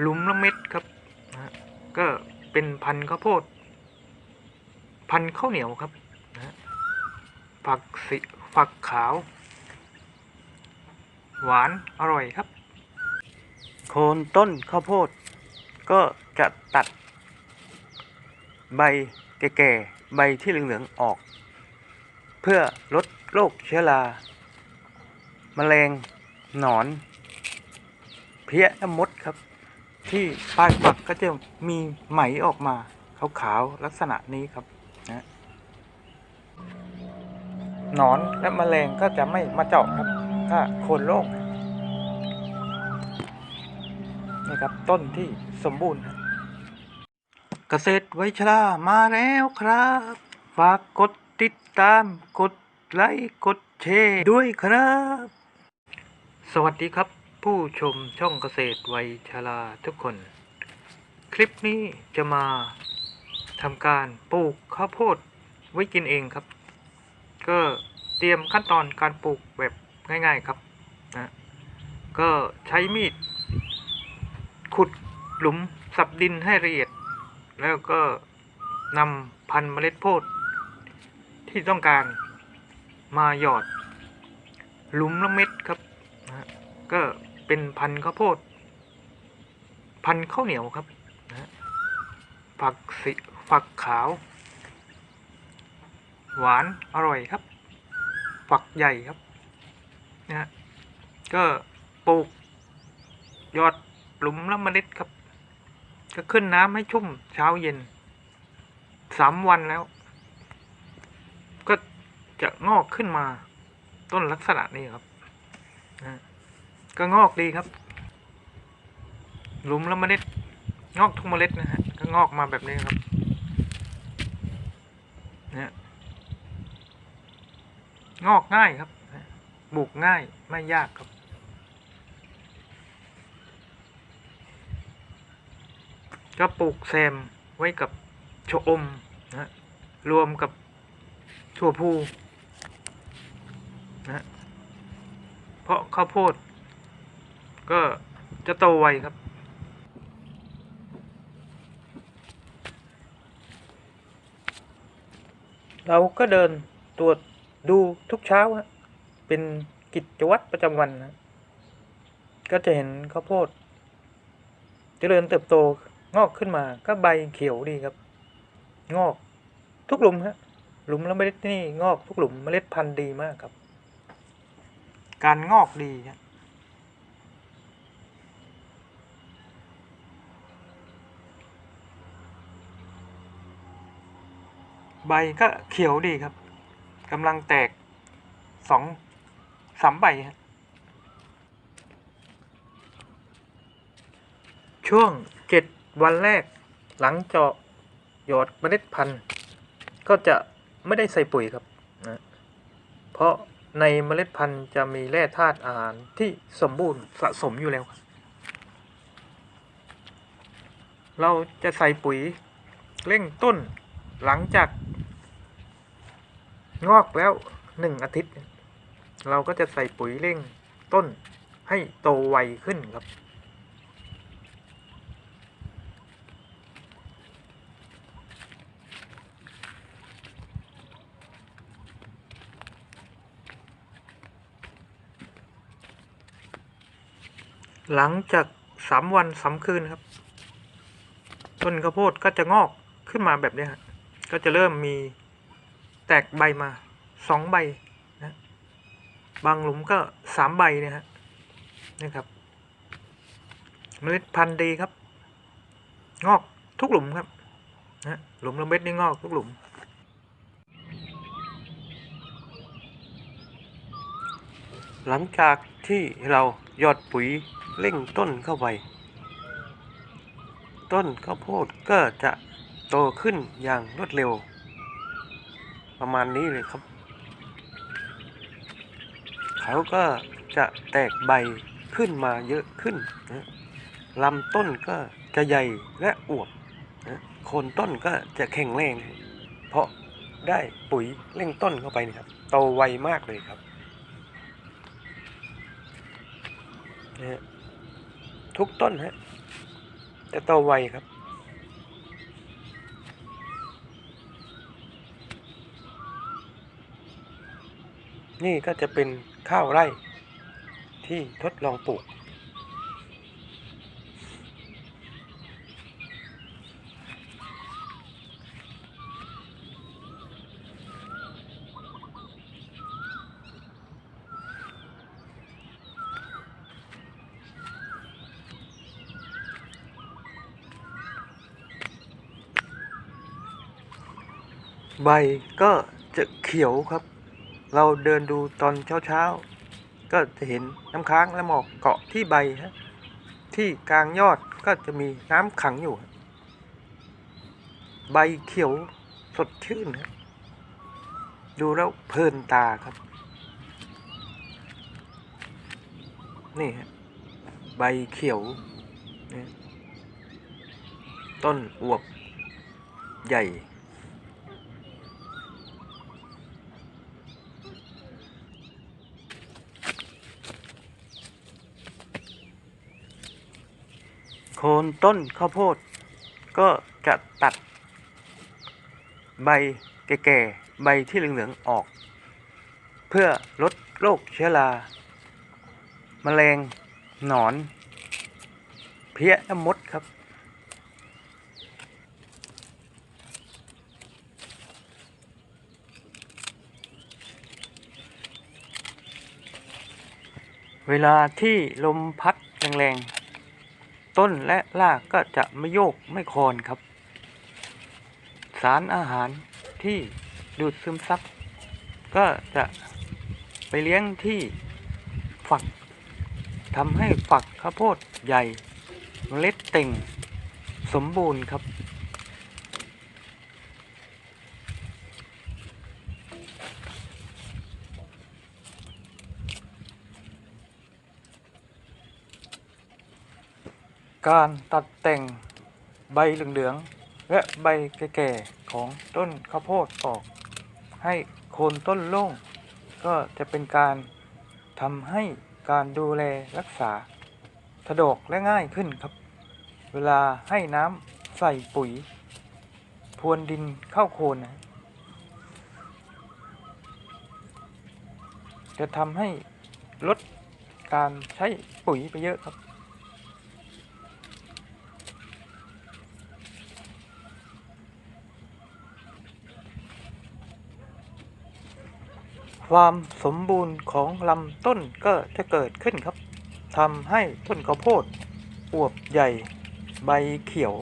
หลุมละเม็ดครับนะก็เป็นพันธุ์ข้าวโพด พันธุ์ข้าวเหนียวครับนะฮะฝักสีฝักขาว หวานอร่อยครับ โคนต้นข้าวโพด ก็จะตัด ใบแก่ๆใบที่เหลืองๆออก เพื่อลดโรคเชื้อราแมลงหนอน เพี้ยและมดครับ ที่ปลายฝักก็จะมีไหมออกมาขาวๆลักษณะนี้ครับนะหนอนและแมลงก็จะไม่มาเจาะครับ ถ้าโคนโล่งนี่ครับต้นที่สมบูรณ์เกษตรไวชรามาแล้วครับ ฝากกดติดตามกดไลค์กดแชร์ด้วยครับ สวัสดีครับ ผู้ชมช่องเกษตรไวยชราทุกคน คลิปนี้จะมาทำการปลูกข้าวโพดไว้กินเองครับ ก็เตรียมขั้นตอนการปลูกแบบง่าย ๆครับนะก็ใช้มีด ขุดหลุมสับดินให้ละเอียด แล้วก็นำพันธุ์เมล็ดโพดที่ต้องการมาหยอด หลุมละเม็ดครับ เป็นพันธุ์ข้าวโพด พันธุ์ข้าวเหนียวครับนะฮะฝักสีฝักขาว หวานอร่อยครับฝักใหญ่ครับนะฮะก็ปลูกยอดหลุมละเมล็ดครับ ก็ขึ้นน้ำให้ชุ่มเช้าเย็นสามวันแล้ว ก็จะงอกขึ้นมาต้นลักษณะนี้ครับ ก็งอกดีครับ หลุมและเมล็ด งอกทุกเมล็ดนะฮะ ก็งอกมาแบบนี้ครับเนะงอกง่ายครับปลูกง่ายไม่ยากครับก็ปลูกแซมไว้กับชะอมนะฮะรวมกับถั่วพูนะฮะเพราะข้าวโพด ก็จะโตไวครับ เราก็เดินตรวจดูทุกเช้าฮะเป็นกิจวัตรประจำวันนะก็จะเห็นข้าวโพดเจริญเติบโตงอกขึ้นมาก็ใบเขียวดีครับ งอกทุกหลุมฮะหลุมแล้วเมล็ดนี่งอกทุกหลุมเมล็ดพันธุ์ดีมากครับ การงอกดีฮะ ใบก็เขียวดีครับกำลังแตกสองสามใบฮะช่วงเจ็ดวันแรกหลังเจาะหยอดเมล็ดพันธุ์ก็จะไม่ได้ใส่ปุ๋ยครับนะเพราะในเมล็ดพันธุ์จะมีแร่ธาตุอาหารที่สมบูรณ์สะสมอยู่แล้ว เราจะใส่ปุ๋ยเร่งต้น หลังจาก งอกแล้วหนึ่งอาทิตย์ เราก็จะใส่ปุ๋ยเร่งต้นให้โตไวขึ้นครับ หลังจากสามวันสามคืนครับ ต้นข้าวโพดก็จะงอกขึ้นมาแบบนี้ฮะ ก็จะเริ่มมีแตกใบมาสองใบนะบางหลุมก็สามใบนี่ยฮะนี่ครับเมล็ดพันธุ์ดีครับ งอกทุกหลุมครับนะหลุมละเม็ดนี่งอกทุกหลุม หลังจากที่เราหยอดปุ๋ยเร่งต้นเข้าไป ต้นข้าวโพดก็จะ โตขึ้นอย่างรวดเร็ว ประมาณนี้เลยครับ เขาก็จะแตกใบขึ้นมาเยอะขึ้นนะลำต้นก็จะใหญ่และอวบนะโคนต้นก็จะแข็งแรง เพราะได้ปุ๋ยเร่งต้นเข้าไปนะครับ โตไวมากเลยครับนะทุกต้นฮะจะโตไวครับ นี่ก็จะเป็นข้าวไร่ที่ทดลองปลูก ใบก็จะเขียวครับ เราเดินดูตอนเช้าๆ ก็จะเห็นน้ำค้างและหมอกเกาะที่ใบฮะที่กลางยอดก็จะมีน้ำขังอยู่ ใบเขียวสดชื่นฮะดูแล้วเพลินตาครับ นี่ฮะใบเขียวต้นอวบใหญ่ โคนต้นข้าวโพด ก็จะตัดใบแก่ๆใบที่เหลืองๆออก เพื่อลดโรคเชื้อราแมลงหนอน เพี้ยและมดครับ เวลาที่ลมพัดแรงๆ ต้นและรากก็จะไม่โยกไม่คลอนครับ สารอาหารที่ดูดซึมซับก็จะไปเลี้ยงที่ฝักทำให้ฝักข้าวโพดใหญ่เมล็ดเต่ง สมบูรณ์ครับ การตัดแต่งใบเหลืองๆและใบแก่ๆของต้นข้าวโพดออก ให้โคนต้นโล่ง ก็จะเป็นการทำให้การดูแลรักษาสะดวกและง่ายขึ้นครับ เวลาให้น้ำใส่ปุ๋ย พรวนดินเข้าโคนนะจะทำให้ลดการใช้ปุ๋ยไปเยอะครับ ความสมบูรณ์ของลำต้นก็จะเกิดขึ้นครับทำให้ต้นข้าวโพดอวบใหญ่ ใบเขียว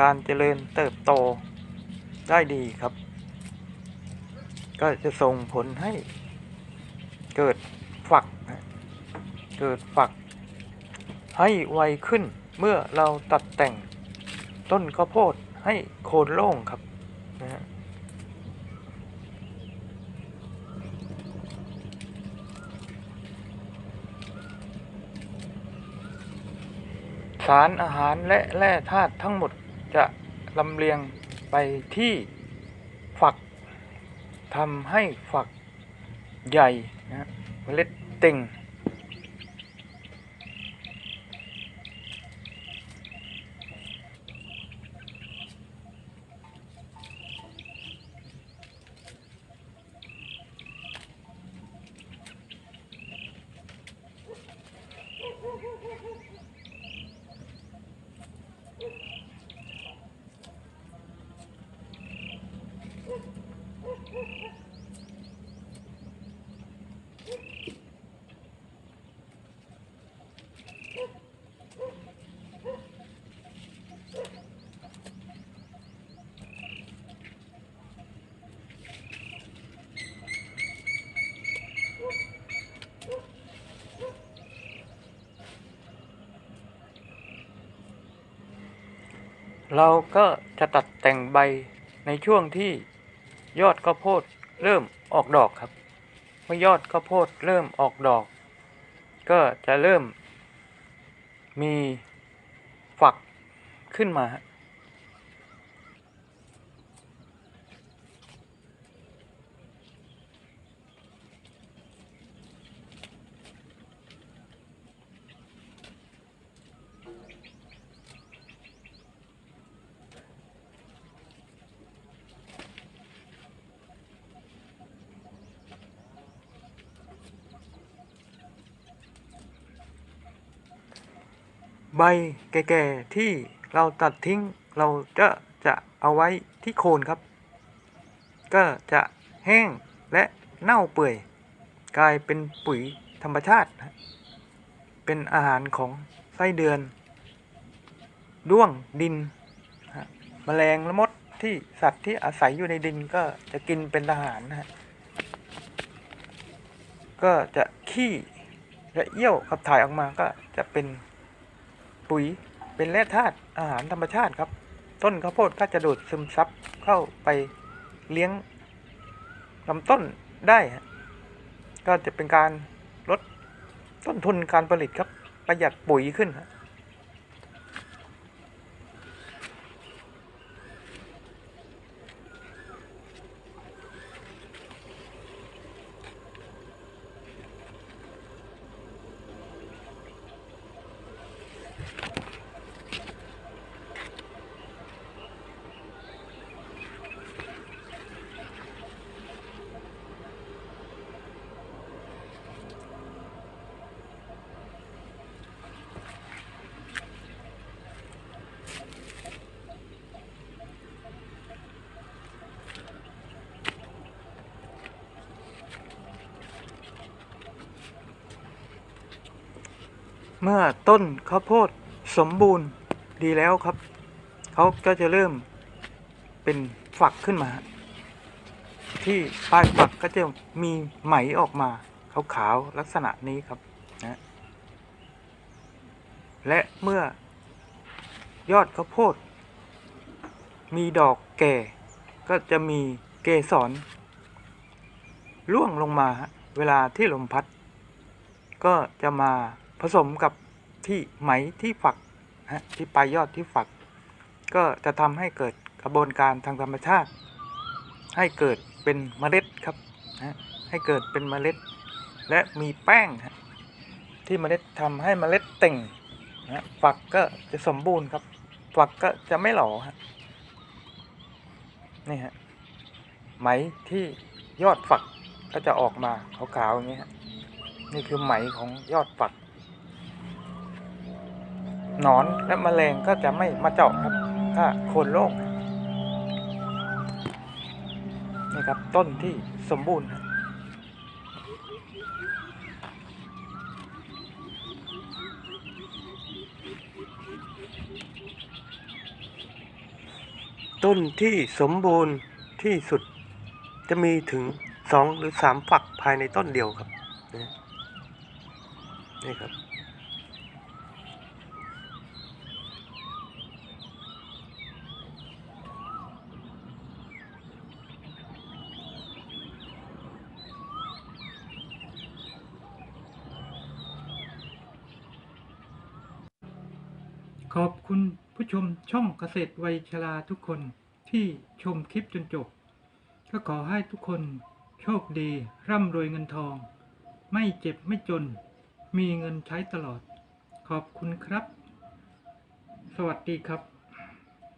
การเจริญเติบโตได้ดีครับ ก็จะส่งผลให้เกิดฝัก เกิดฝัก ให้ไวขึ้นเมื่อเราตัดแต่งต้นข้าวโพดให้โคนโล่งครับนะฮะ สารอาหารและแร่ธาตุทั้งหมดจะลำเลียงไปที่ฝักทำให้ฝักใหญ่นะเมล็ดเต่ง เราก็จะตัดแต่งใบในช่วงที่ยอดข้าวโพดเริ่มออกดอกครับ เมื่อยอดข้าวโพดเริ่มออกดอก ก็จะเริ่มมีฝักขึ้นมา ใบแก่ๆที่เราตัดทิ้งเราจะจะเอาไว้ที่โคนครับ ก็จะแห้งและเน่าเปื่อย กลายเป็นปุ๋ยธรรมชาติ เป็นอาหารของไส้เดือน ด้วงดินฮะแมลงและมดที่สัตว์ที่อาศัยอยู่ในดินก็จะกินเป็นอาหารนะฮะก็จะขี้และเยี่ยวขับถ่ายออกมาก็จะเป็น ปุ๋ย เป็นแร่ธาตุอาหารธรรมชาติครับ ต้นข้าวโพดก็จะดูดซึมซับเข้าไปเลี้ยงลำต้นได้ก็จะเป็นการลดต้นทุนการผลิตครับประหยัดปุ๋ยขึ้นฮะ เมื่อต้นข้าวโพดสมบูรณ์ดีแล้วครับเขาก็จะเริ่มเป็นฝักขึ้นมา ที่ปลายฝักก็จะมีไหมออกมาขาวๆลักษณะนี้ครับนะและเมื่อยอดข้าวโพด มีดอกแก่ ก็จะมีเกสรร่วงลงมา เวลาที่ลมพัด ก็จะมา ผสมกับที่ไหมที่ฝักนะที่ปลายยอดที่ฝัก ก็จะทำให้เกิดกระบวนการทางธรรมชาติ ให้เกิดเป็นเมล็ดครับนะให้เกิดเป็นเมล็ด และมีแป้งที่เมล็ดทำให้เมล็ดเต่งนะฝักก็จะสมบูรณ์ครับ ฝักก็จะไม่หล่อฮะนี่ฮะไหมที่ยอดฝักก็จะออกมาขาวๆอย่างนี้ฮะนี่คือไหมของยอดฝัก นอนและแมลงก็จะไม่มาเจาะครับ ถ้าโคนโล่งนี่ครับต้นที่สมบูรณ์ต้นที่สมบูรณ์ที่สุดจะมีถึงสองหรือสามฝักภายในต้นเดียวครับ นี่ครับ ขอบคุณผู้ชมช่องเกษตรวัยชราทุกคนที่ชมคลิปจนจบ ก็ขอให้ทุกคนโชคดีร่ำรวยเงินทอง ไม่เจ็บไม่จน มีเงินใช้ตลอด ขอบคุณครับ สวัสดีครับ